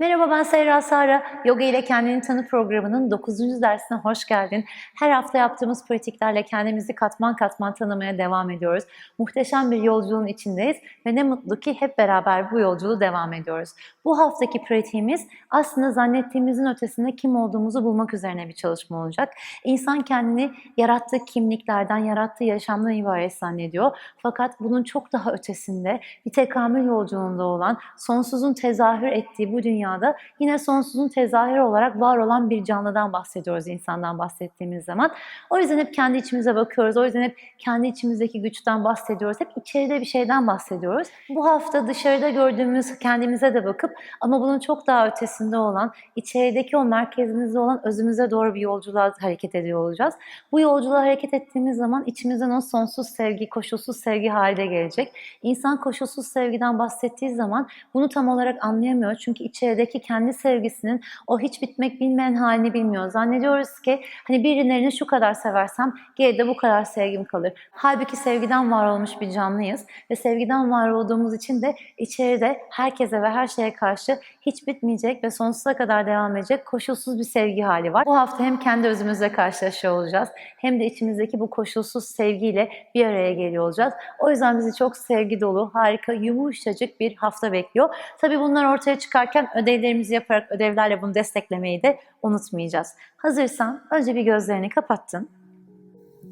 Merhaba ben Seyra Sara. Yoga ile Kendini Tanı programının 9. dersine hoş geldin. Her hafta yaptığımız pratiklerle kendimizi katman katman tanımaya devam ediyoruz. Muhteşem bir yolculuğun içindeyiz ve ne mutlu ki hep beraber bu yolculuğu devam ediyoruz. Bu haftaki pratiğimiz aslında zannettiğimizin ötesinde kim olduğumuzu bulmak üzerine bir çalışma olacak. İnsan kendini yarattığı kimliklerden, yarattığı yaşamdan ibaret zannediyor. Fakat bunun çok daha ötesinde bir tekamül yolculuğunda olan, sonsuzun tezahür ettiği bu dünyada yine sonsuzun tezahür olarak var olan bir canlıdan bahsediyoruz insandan bahsettiğimiz zaman. O yüzden hep kendi içimize bakıyoruz. O yüzden hep kendi içimizdeki güçten bahsediyoruz. Hep içeride bir şeyden bahsediyoruz. Bu hafta dışarıda gördüğümüz kendimize de bakıp ama bunun çok daha ötesinde olan, içerideki o merkezimizde olan özümüze doğru bir yolculuğa hareket ediyor olacağız. Bu yolculuğa hareket ettiğimiz zaman içimizden o sonsuz sevgi, koşulsuz sevgi haline gelecek. İnsan koşulsuz sevgiden bahsettiği zaman bunu tam olarak anlayamıyor. Çünkü içerideki kendi sevgisinin o hiç bitmek bilmeyen halini bilmiyor. Zannediyoruz ki hani birilerini şu kadar seversem geride bu kadar sevgim kalır. Halbuki sevgiden var olmuş bir canlıyız ve sevgiden var olduğumuz için de içeride herkese ve her şeye karşı hiç bitmeyecek ve sonsuza kadar devam edecek koşulsuz bir sevgi hali var. Bu hafta hem kendi özümüzle karşılaşıyor olacağız hem de içimizdeki bu koşulsuz sevgiyle bir araya geliyor olacağız. O yüzden bizi çok sevgi dolu, harika, yumuşacık bir hafta bekliyor. Tabii bunlar ortaya çıkarken ödevlerimizi yaparak ödevlerle bunu desteklemeyi de unutmayacağız. Hazırsan önce bir gözlerini kapattın.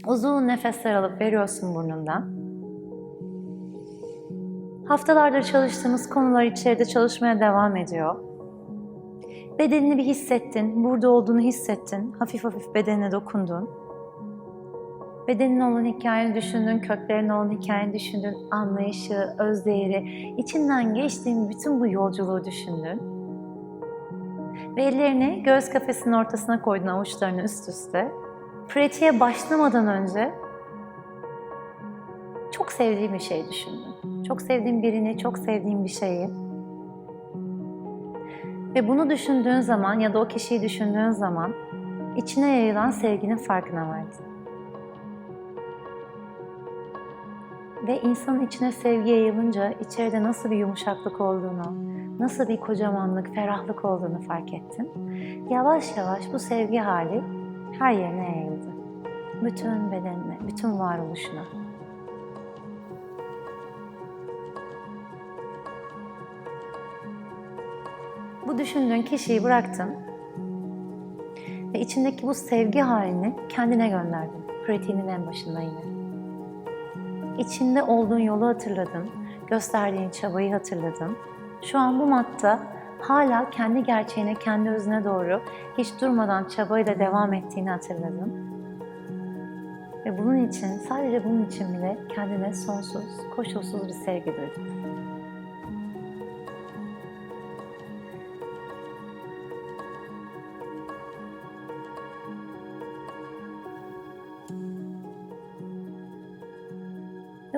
Uzun nefesler alıp veriyorsun burnundan. Haftalardır çalıştığımız konular içeride çalışmaya devam ediyor. Bedenini bir hissettin, burada olduğunu hissettin, hafif hafif bedenine dokundun. Bedenin olan hikayeni düşündün, köklerin olan hikayeni düşündün, anlayışı, özdeğeri, içinden geçtiğin bütün bu yolculuğu düşündün. Ve ellerini göğüs kafesinin ortasına koydun avuçlarını üst üste. Pratiğe başlamadan önce çok sevdiğim bir şey düşündün. Çok sevdiğin birini, çok sevdiğin bir şeyi. Ve bunu düşündüğün zaman ya da o kişiyi düşündüğün zaman içine yayılan sevginin farkına vardın. Ve insanın içine sevgi yayılınca içeride nasıl bir yumuşaklık olduğunu, nasıl bir kocamanlık, ferahlık olduğunu fark ettin. Yavaş yavaş bu sevgi hali her yerine yayıldı. Bütün bedenine, bütün varoluşuna. Düşündüğün kişiyi bıraktın ve içindeki bu sevgi halini kendine gönderdin. Pratiğinin en başında yine. İçinde olduğun yolu hatırladın, gösterdiğin çabayı hatırladın. Şu an bu matta hala kendi gerçeğine, kendi özüne doğru hiç durmadan çabayla devam ettiğini hatırladın. Ve bunun için, sadece bunun için bile kendine sonsuz, koşulsuz bir sevgi duydun.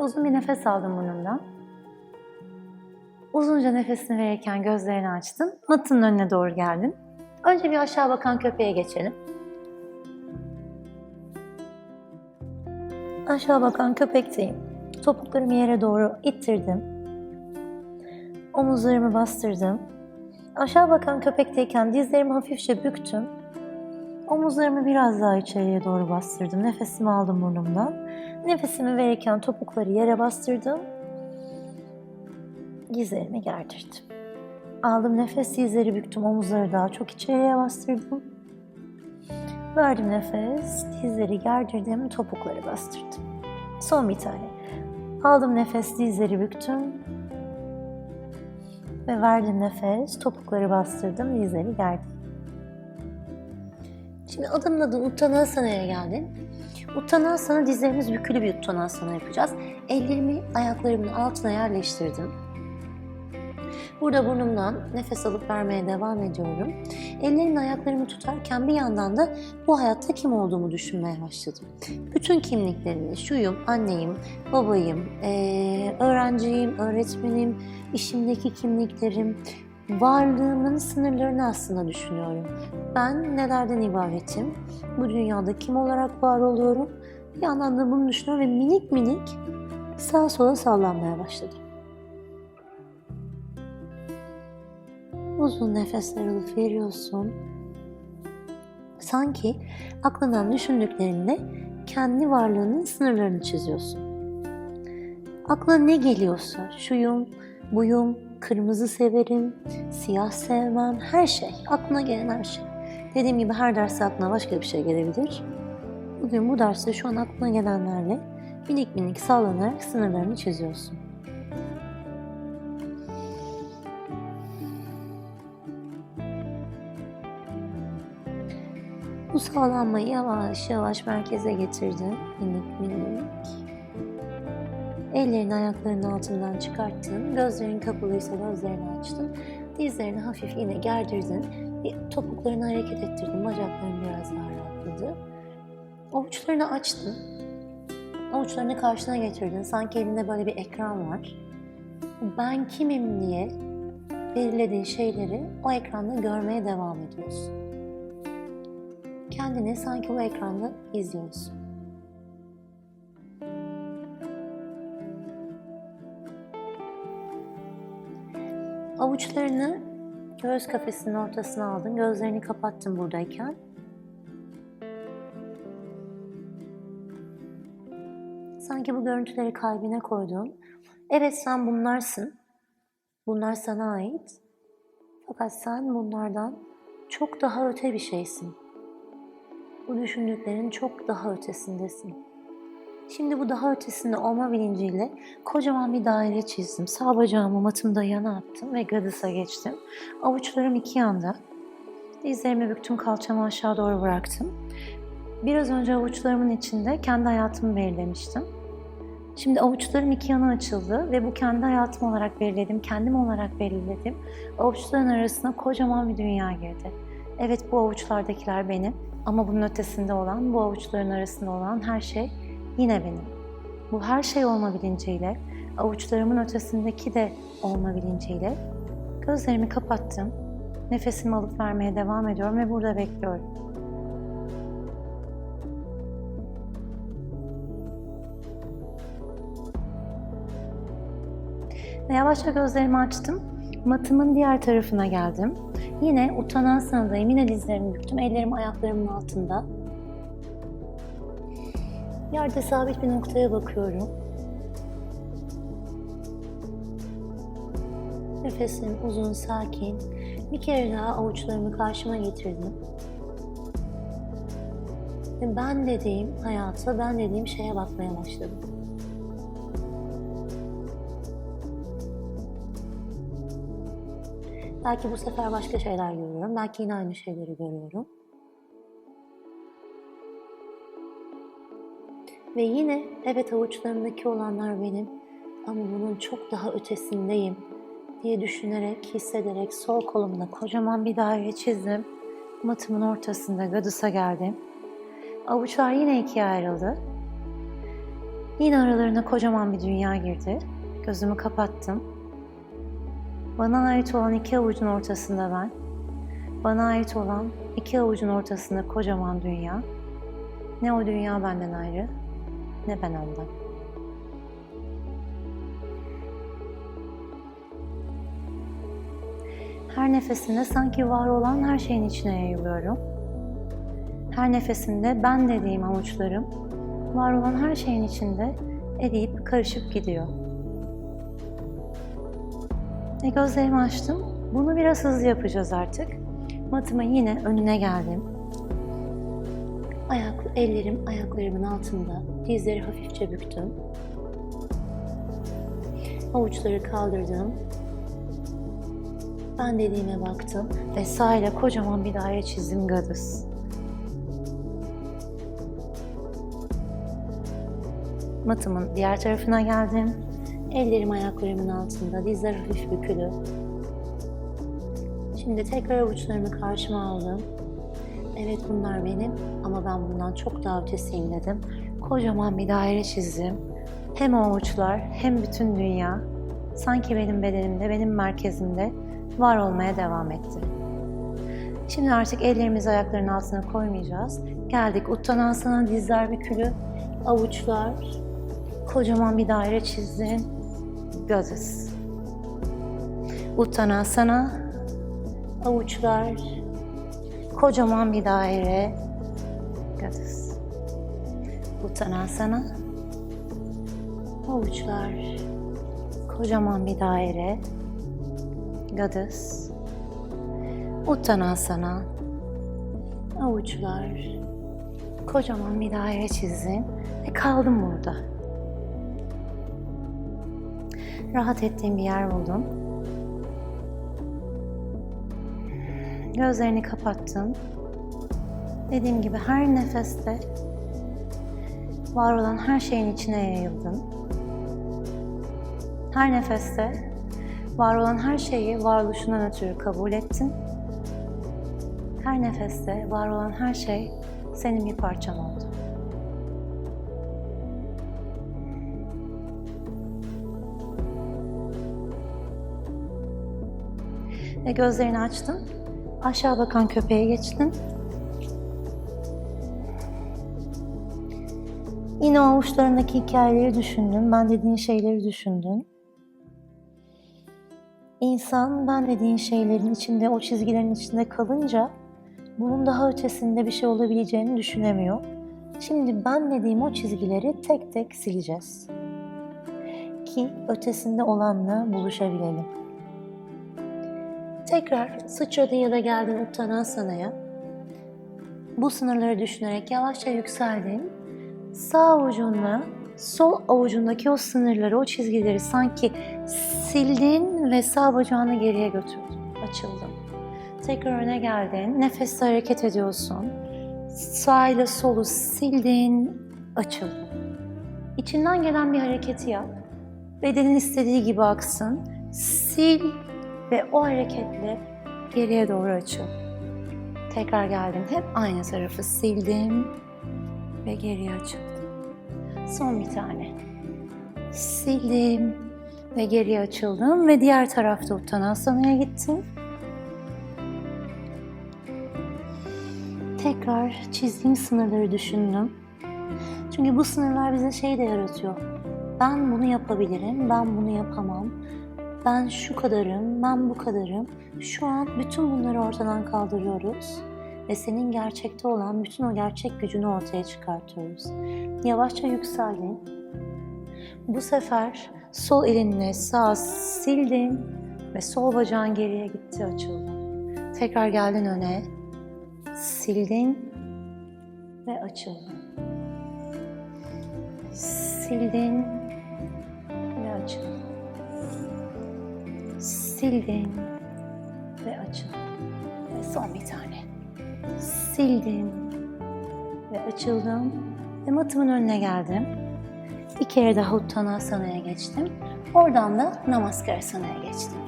Uzun bir nefes aldın burnundan. Uzunca nefesini verirken gözlerini açtın. Matının önüne doğru geldin. Önce bir aşağı bakan köpeğe geçelim. Aşağı bakan köpekteyim. Topuklarımı yere doğru ittirdim. Omuzlarımı bastırdım. Aşağı bakan köpekteyken dizlerimi hafifçe büktüm. Omuzlarımı biraz daha içeriye doğru bastırdım. Nefesimi aldım burnumdan. Nefesimi verirken topukları yere bastırdım. Dizlerimi gerdirdim. Aldım nefes, dizleri büktüm, omuzları daha çok içeriye bastırdım. Verdim nefes, dizleri gerdirdim, topukları bastırdım. Son bir tane. Aldım nefes, dizleri büktüm. Ve verdim nefes, topukları bastırdım, dizleri gerdim. Şimdi adımladın Uttanasana'ya geldin. Uttanasana dizlerimiz bükülü bir Uttanasana yapacağız. Ellerimi ayaklarımın altına yerleştirdim. Burada burnumdan nefes alıp vermeye devam ediyorum. Ellerimle ayaklarımı tutarken bir yandan da bu hayatta kim olduğumu düşünmeye başladım. Bütün kimliklerimi, şuyum, anneyim, babayım, ee, öğrenciyim, öğretmenim, işimdeki kimliklerim, varlığımın sınırlarını aslında düşünüyorum. Ben nelerden ibaretim? Bu dünyada kim olarak var oluyorum? Bir yandan da bunu düşünüyorum ve minik minik sağa sola sallanmaya başladım. Uzun nefesler alıp veriyorsun. Sanki aklından düşündüklerinde kendi varlığının sınırlarını çiziyorsun. Aklına ne geliyorsa, şuyum, buyum, kırmızı severim, siyah sevmem, her şey, aklına gelen her şey. Dediğim gibi her derste aklına başka bir şey gelebilir. Bugün bu derste şu an aklına gelenlerle minik minik sallanarak sınırlarını çiziyorsun. Bu sağlanmayı yavaş yavaş merkeze getirdin. Minik minik. Ellerini ayaklarının altından çıkarttın. Gözlerin kapalıysa gözlerini açtın. Dizlerini hafif yine gerdirdin. Bir topuklarını hareket ettirdin. Bacakların biraz daha rahatladı. Avuçlarını açtın. Avuçlarını karşına getirdin. Sanki elinde böyle bir ekran var. Ben kimim diye belirlediğin şeyleri o ekranda görmeye devam ediyorsun. Kendini sanki bu ekranda izliyorsun. Avuçlarını göğüs kafesinin ortasına aldın. Gözlerini kapattın buradayken. Sanki bu görüntüleri kalbine koydun. Evet sen bunlarsın. Bunlar sana ait. Fakat sen bunlardan çok daha öte bir şeysin. Bu düşündüklerin çok daha ötesindesin. Şimdi bu daha ötesinde olma bilinciyle kocaman bir daire çizdim. Sağ bacağımı matımda yana attım ve Gadıs'a geçtim. Avuçlarım iki yanda. Dizlerimi büktüm, kalçamı aşağı doğru bıraktım. Biraz önce avuçlarımın içinde kendi hayatımı belirlemiştim. Şimdi avuçlarım iki yana açıldı ve bu kendi hayatım olarak belirledim, kendim olarak belirledim. Avuçların arasına kocaman bir dünya girdi. Evet bu avuçlardakiler benim ama bunun ötesinde olan, bu avuçların arasında olan her şey yine benim. Bu her şey olma bilinciyle, avuçlarımın ötesindeki de olma bilinciyle gözlerimi kapattım. Nefesimi alıp vermeye devam ediyorum ve burada bekliyorum. Ve yavaşça gözlerimi açtım. Matımın diğer tarafına geldim. Yine utanan sanadayım. Yine dizlerimi büktüm. Ellerim ayaklarımın altında. Yerde sabit bir noktaya bakıyorum. Nefesim uzun, sakin. Bir kere daha avuçlarımı karşıma getirdim. Ve ben dediğim hayata, ben dediğim şeye bakmaya başladım. Belki bu sefer başka şeyler görüyorum. Belki yine aynı şeyleri görüyorum. Ve yine evet avuçlarımdaki olanlar benim ama bunun çok daha ötesindeyim diye düşünerek, hissederek sol kolumda kocaman bir daire çizdim. Matımın ortasında Gadus'a geldim. Avuçlar yine ikiye ayrıldı. Yine aralarına kocaman bir dünya girdi. Gözümü kapattım. Bana ait olan iki avucun ortasında ben. Bana ait olan iki avucun ortasında kocaman dünya. Ne o dünya benden ayrı, ne ben ondan. Her nefesimde sanki var olan her şeyin içine yayılıyorum. Her nefesimde ben dediğim avuçlarım var olan her şeyin içinde eriyip karışıp gidiyor. Ve gözlerimi açtım. Bunu biraz hızlı yapacağız artık. Matımın yine önüne geldim. Ayak, ellerim ayaklarımın altında. Dizleri hafifçe büktüm. Avuçları kaldırdım. Ben dediğime baktım ve sağ ile kocaman bir daire çizdim Gadis. Matımın diğer tarafına geldim. Ellerim ayaklarımın altında, dizler hafif bükülü. Şimdi tekrar avuçlarımı karşıma aldım. Evet bunlar benim ama ben bundan çok daha ötesiyim dedim. Kocaman bir daire çizdim. Hem o avuçlar hem bütün dünya sanki benim bedenimde, benim merkezimde var olmaya devam etti. Şimdi artık ellerimizi ayakların altına koymayacağız. Geldik Uttanasana dizler bükülü, avuçlar, kocaman bir daire çizdin. Gözüz. Uttanasana, Avuçlar kocaman bir daire. Goddess. Uttanasana. Avuçlar kocaman bir daire. Goddess. Uttanasana. Avuçlar kocaman bir daire çizdim ve kaldım burada. Rahat ettiğim bir yer buldum. Gözlerini kapattın. Dediğim gibi her nefeste var olan her şeyin içine yayıldın. Her nefeste var olan her şeyi varoluşundan ötürü kabul ettin. Her nefeste var olan her şey senin bir parçan oldu. Ve gözlerini açtın. Aşağı bakan köpeğe geçtin. Yine avuçlarındaki hikayeleri düşündün. Ben dediğin şeyleri düşündün. İnsan ben dediğin şeylerin içinde, o çizgilerin içinde kalınca bunun daha ötesinde bir şey olabileceğini düşünemiyor. Şimdi ben dediğim o çizgileri tek tek sileceğiz. Ki ötesinde olanla buluşabilelim. Tekrar sıçradın ya da geldin Uttanasana'ya. Bu sınırları düşünerek yavaşça yükseldin. Sağ avucunla sol avucundaki o sınırları, o çizgileri sanki sildin ve sağ bacağını geriye götürdün. Açıldın. Tekrar öne geldin. Nefesle hareket ediyorsun. Sağ ile solu sildin, açıldın. İçinden gelen bir hareketi yap. Bedenin istediği gibi aksın. Sil ve o hareketle geriye doğru açıl. Tekrar geldim. Hep aynı tarafı sildim ve geriye açıldım. Son bir tane. Sildim ve geriye açıldım ve diğer tarafta Uttanasana'ya gittim. Tekrar çizdiğim sınırları düşündüm. Çünkü bu sınırlar bize şey de yaratıyor. Ben bunu yapabilirim, ben bunu yapamam. Ben şu kadarım, ben bu kadarım. Şu an bütün bunları ortadan kaldırıyoruz ve senin gerçekte olan bütün o gerçek gücünü ortaya çıkartıyoruz. Yavaşça yükseldin. Bu sefer sol elinle sağ sildin ve sol bacağın geriye gitti açıldı. Tekrar geldin öne. Sildin ve açıldın. Sildin ve açıldın. Sildin ve açıldın. Ve son bir tane. Sildim ve açıldım ve matımın önüne geldim. Bir kere daha Uttanasana'ya geçtim. Oradan da Namaskarasana'a geçtim.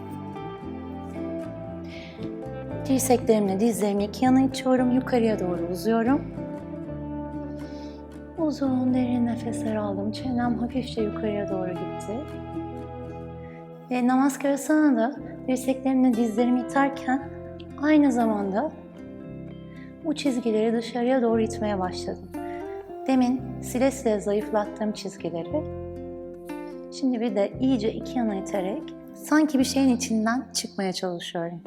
Dirseklerimle dizlerimi iki yana itiyorum, yukarıya doğru uzuyorum. Uzun derin nefesler aldım. Çenem hafifçe yukarıya doğru gitti. Ve Namaskarasana dirseklerimle dizlerimi iterken aynı zamanda bu çizgileri dışarıya doğru itmeye başladım. Demin sile sile zayıflattığım çizgileri şimdi bir de iyice iki yana iterek sanki bir şeyin içinden çıkmaya çalışıyorum.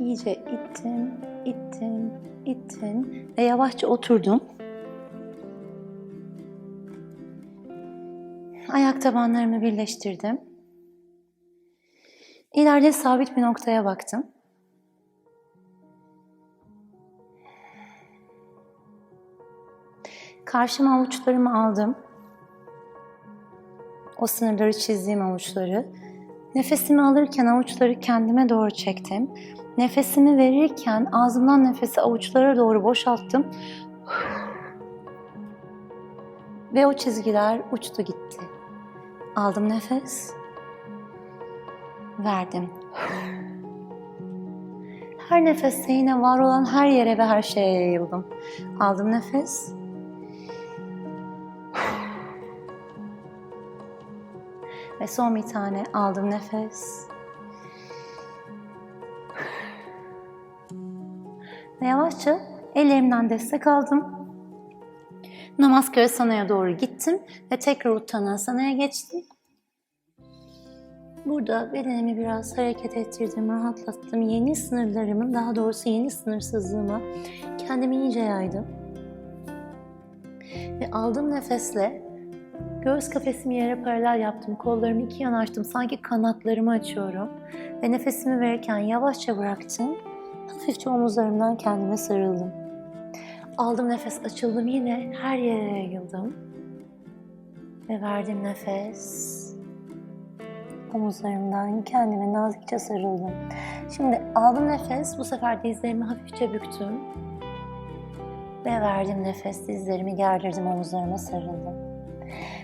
İyice ittim, ittim, ittim ve yavaşça oturdum. Ayak tabanlarımı birleştirdim. İleride sabit bir noktaya baktım. Karşıma avuçlarımı aldım. O sınırları çizdiğim avuçları. Nefesimi alırken avuçları kendime doğru çektim. Nefesimi verirken ağzımdan nefesi avuçlara doğru boşalttım. Ve o çizgiler uçtu gitti. Aldım nefes. Verdim. Her nefeste yine var olan her yere ve her şeye yayıldım. Aldım nefes. Ve son bir tane aldım nefes. Ve yavaşça ellerimden destek aldım. Namaskarasana'a doğru gittim ve tekrar Uttanasana'ya geçtim. Burada bedenimi biraz hareket ettirdim, rahatlattım. Yeni sınırlarımı, daha doğrusu yeni sınırsızlığıma kendimi iyice yaydım. Ve aldığım nefesle göğüs kafesimi yere paralel yaptım. Kollarımı iki yana açtım. Sanki kanatlarımı açıyorum. Ve nefesimi verirken yavaşça bıraktım. Hafifçe omuzlarımdan kendime sarıldım. Aldım nefes, açıldım yine her yere yayıldım. Ve verdim nefes. Omuzlarımdan kendime nazikçe sarıldım. Şimdi aldım nefes, bu sefer dizlerimi hafifçe büktüm. Ve verdim nefes, dizlerimi gerdirdim, omuzlarıma sarıldım.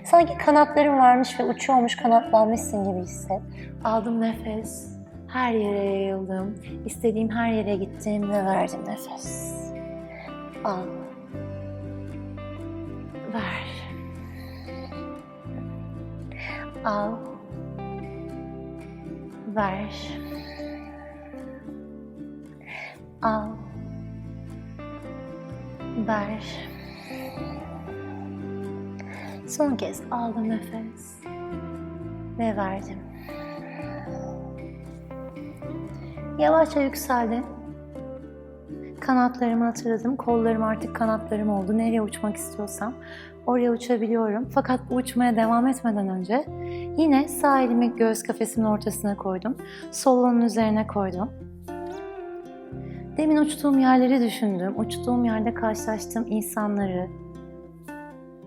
Sanki kanatlarım varmış ve uçuyormuş, kanatlanmışsın gibi hisset. Aldım nefes, her yere yayıldım. İstediğim her yere gittim ve verdim nefes. Al. Ver. Al. Ver. Al. Ver. Son kez aldım nefes ve verdim. Yavaşça yükseldim. Kanatlarımı hatırladım. Kollarım artık kanatlarım oldu. Nereye uçmak istiyorsam oraya uçabiliyorum. Fakat bu uçmaya devam etmeden önce yine sağ elimi göğüs kafesimin ortasına koydum. Sol onun üzerine koydum. Demin uçtuğum yerleri düşündüm. Uçtuğum yerde karşılaştığım insanları,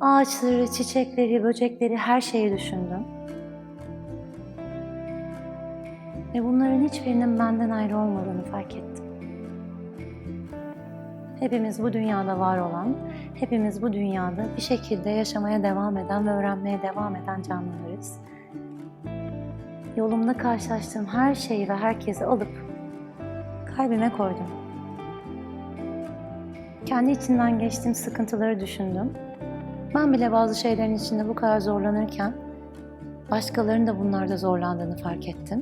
ağaçları, çiçekleri, böcekleri, her şeyi düşündüm. Ve bunların hiçbirinin benden ayrı olmadığını fark ettim. Hepimiz bu dünyada var olan, hepimiz bu dünyada bir şekilde yaşamaya devam eden ve öğrenmeye devam eden canlılarız. Yolumda karşılaştığım her şeyi ve herkesi alıp kalbime koydum. Kendi içinden geçtiğim sıkıntıları düşündüm. Ben bile bazı şeylerin içinde bu kadar zorlanırken başkalarının da bunlarda zorlandığını fark ettim.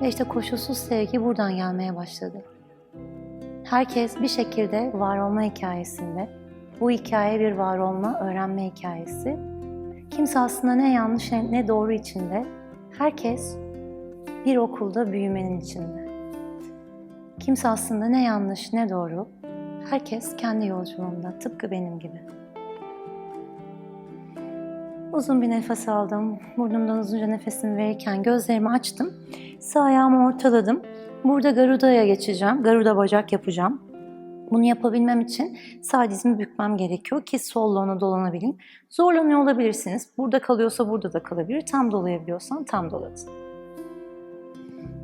Ve işte koşulsuz sevgi buradan gelmeye başladı. Herkes bir şekilde var olma hikayesinde. Bu hikaye bir var olma, öğrenme hikayesi. Kimse aslında ne yanlış ne doğru içinde. Herkes bir okulda büyümenin içinde. Kimse aslında ne yanlış ne doğru. Herkes kendi yolculuğunda tıpkı benim gibi. Uzun bir nefes aldım. Burnumdan uzunca nefesimi verirken gözlerimi açtım. Sağ ayağımı ortaladım. Burada Garuda'ya geçeceğim. Garuda bacak yapacağım. Bunu yapabilmem için sağ dizimi bükmem gerekiyor ki solla onu dolanabileyim. Zorlanıyor olabilirsiniz. Burada kalıyorsa burada da kalabilir. Tam dolayabiliyorsan tam doladın.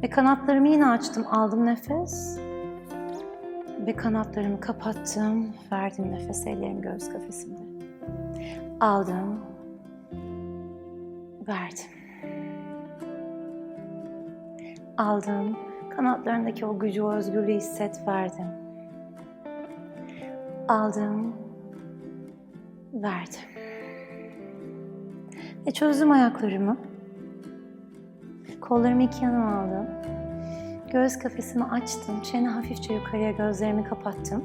Ve kanatlarımı yine açtım. Aldım nefes. Ve kanatlarımı kapattım. Verdim nefes. Ellerim göğüs kafesimde. Aldım. Verdim. Aldım. Kanatlarındaki o gücü, o özgürlüğü hisset, verdim. Aldım. Verdim. Ve çözdüm ayaklarımı. Kollarımı iki yana aldım. Göğüs kafesimi açtım. Çene hafifçe yukarıya gözlerimi kapattım.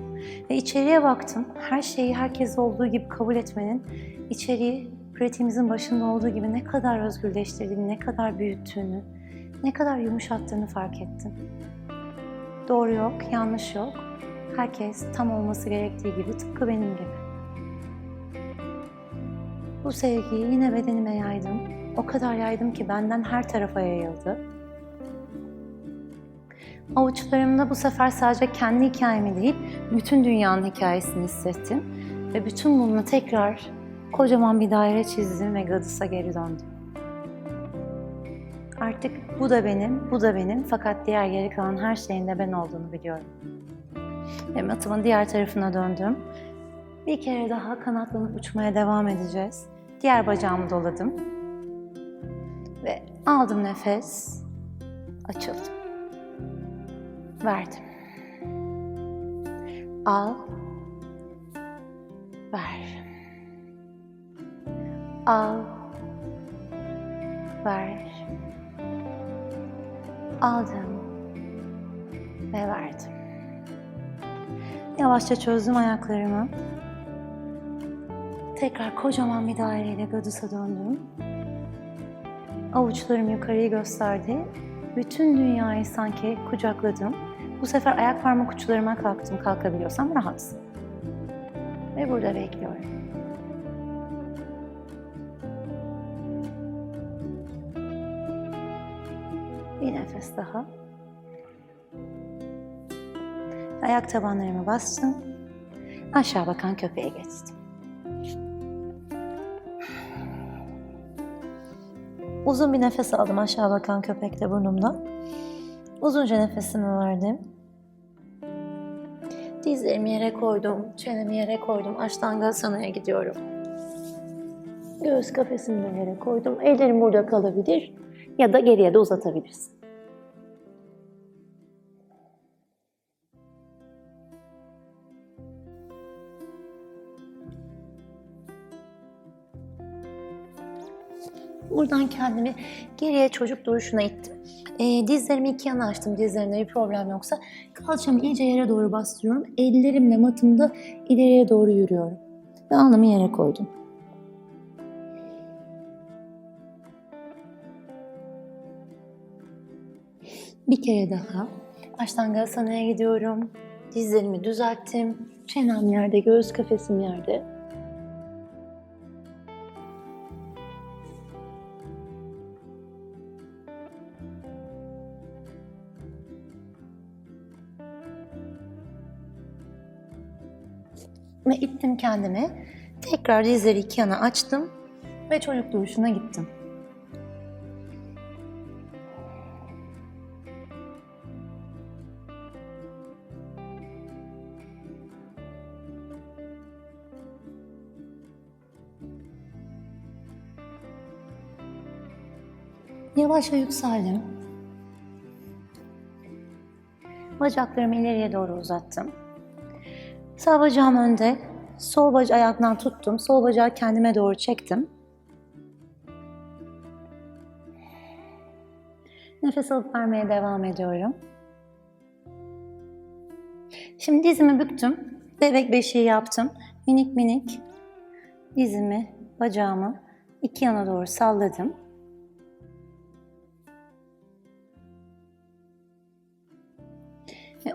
Ve içeriye baktım. Her şeyi herkes olduğu gibi kabul etmenin içeriği pratiğimizin başında olduğu gibi ne kadar özgürleştirdiğini, ne kadar büyüttüğünü, ne kadar yumuşattığını fark ettim. Doğru yok, yanlış yok. Herkes tam olması gerektiği gibi, tıpkı benim gibi. Bu sevgiyi yine bedenime yaydım. O kadar yaydım ki benden her tarafa yayıldı. Avuçlarımda bu sefer sadece kendi hikayemi değil, bütün dünyanın hikayesini hissettim. Ve bütün bununla tekrar kocaman bir daire çizdim ve Gadis'a geri döndüm. Artık bu da benim, bu da benim fakat diğer geri kalan her şeyin de ben olduğunu biliyorum. Ve matımın diğer tarafına döndüm. Bir kere daha kanatlanıp uçmaya devam edeceğiz. Diğer bacağımı doladım. Ve aldım nefes. Açıldım. Verdim. Al. Ver. Al. Ver. Aldım. Ve verdim. Yavaşça çözdüm ayaklarımı. Tekrar kocaman bir daireyle Gödüs'e döndüm. Avuçlarım yukarıyı gösterdi. Bütün dünyayı sanki kucakladım. Bu sefer ayak parmak uçlarıma kalktım kalkabiliyorsam rahat. Ve burada bekliyorum. Bir nefes daha. Ayak tabanlarımı bastım. Aşağı bakan köpeğe geçtim. Uzun bir nefes aldım aşağı bakan köpekle burnumdan. Uzunca nefesimi verdim. Dizlerimi yere koydum, çenemi yere koydum. Ashtanga gidiyorum. Göğüs kafesini yere koydum. Ellerim burada kalabilir ya da geriye de uzatabilirsin. Buradan kendimi geriye çocuk duruşuna ittim. Ee, dizlerimi iki yana açtım dizlerimde bir problem yoksa. Kalçamı iyice yere doğru bastırıyorum. Ellerimle matımda ileriye doğru yürüyorum. Ve alnımı yere koydum. Bir kere daha Ashtanga Asana'ya gidiyorum. Dizlerimi düzelttim. Çenem yerde, göğüs kafesim yerde. Ve ittim kendimi. Tekrar dizleri iki yana açtım ve çocuk duruşuna gittim. Yavaşça yükseldim. Bacaklarımı ileriye doğru uzattım. Sağ bacağım önde, sol bacağı ayaktan tuttum. Sol bacağı kendime doğru çektim. Nefes alıp vermeye devam ediyorum. Şimdi dizimi büktüm. Bebek beşiği yaptım. Minik minik dizimi, bacağımı iki yana doğru salladım.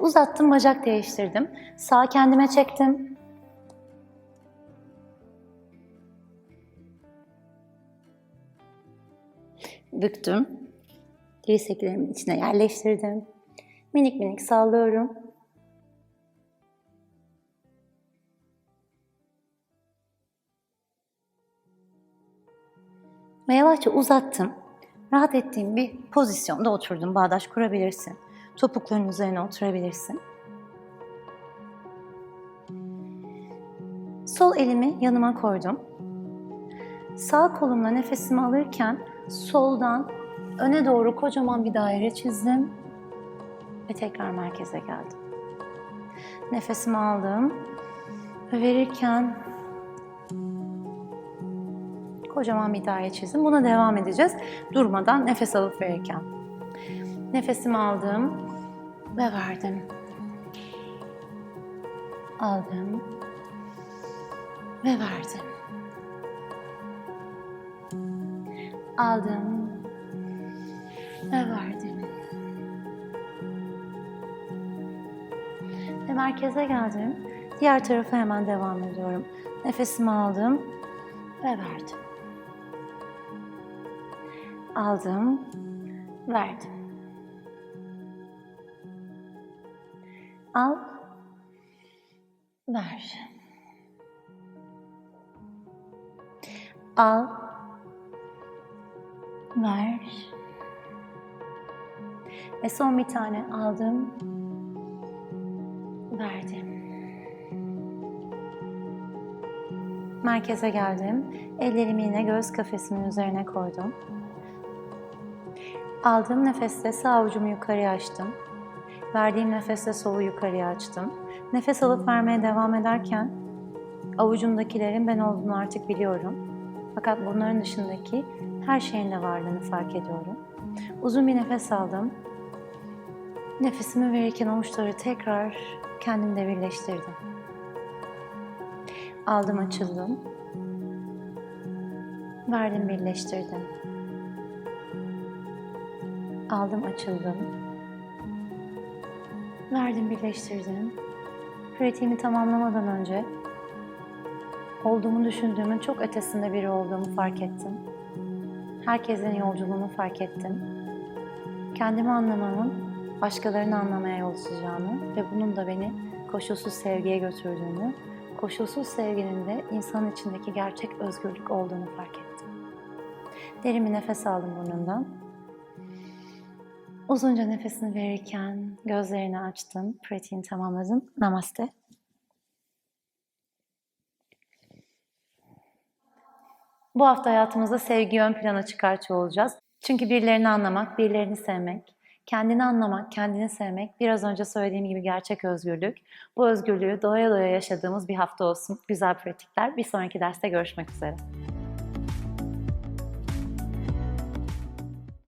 Uzattım, bacak değiştirdim. Sağ kendime çektim. Büktüm. Dirseklerimin içine yerleştirdim. Minik minik sallıyorum. Ve yavaşça uzattım. Rahat ettiğim bir pozisyonda oturdum. Bağdaş kurabilirsin. Topukların üzerine oturabilirsin. Sol elimi yanıma koydum. Sağ kolumla nefesimi alırken soldan öne doğru kocaman bir daire çizdim ve tekrar merkeze geldim. Nefesimi aldım ve verirken kocaman bir daire çizdim. Buna devam edeceğiz durmadan nefes alıp verirken. Nefesimi aldım ve verdim. Aldım ve verdim. Aldım ve verdim. Ve merkeze geldim. Diğer tarafa hemen devam ediyorum. Nefesimi aldım ve verdim. Aldım, verdim. Al, ver. Al, ver. Ve son bir tane aldım, verdim. Merkeze geldim. Ellerimi yine göğüs kafesimin üzerine koydum. Aldığım nefeste sağ avucumu yukarıya açtım. Verdiğim nefeste solu yukarıya açtım. Nefes alıp vermeye devam ederken avucumdakilerin ben olduğunu artık biliyorum. Fakat bunların dışındaki her şeyin de varlığını fark ediyorum. Uzun bir nefes aldım. Nefesimi verirken avuçları tekrar kendimde birleştirdim. Aldım açıldım Verdim, birleştirdim. Aldım, açıldım. Verdim, birleştirdim. Pratiğimi tamamlamadan önce olduğumu düşündüğümün çok ötesinde biri olduğumu fark ettim. Herkesin yolculuğunu fark ettim. Kendimi anlamamın başkalarını anlamaya yol açacağını ve bunun da beni koşulsuz sevgiye götürdüğünü, koşulsuz sevginin de insanın içindeki gerçek özgürlük olduğunu fark ettim. Derin bir nefes aldım burnundan. Uzunca nefesini verirken gözlerini açtım, pratiğini tamamladım. Namaste. Bu hafta hayatımızda sevgiyi ön plana çıkartıyor olacağız. Çünkü birilerini anlamak, birilerini sevmek, kendini anlamak, kendini sevmek biraz önce söylediğim gibi gerçek özgürlük. Bu özgürlüğü doya doya yaşadığımız bir hafta olsun. Güzel pratikler. Bir sonraki derste görüşmek üzere.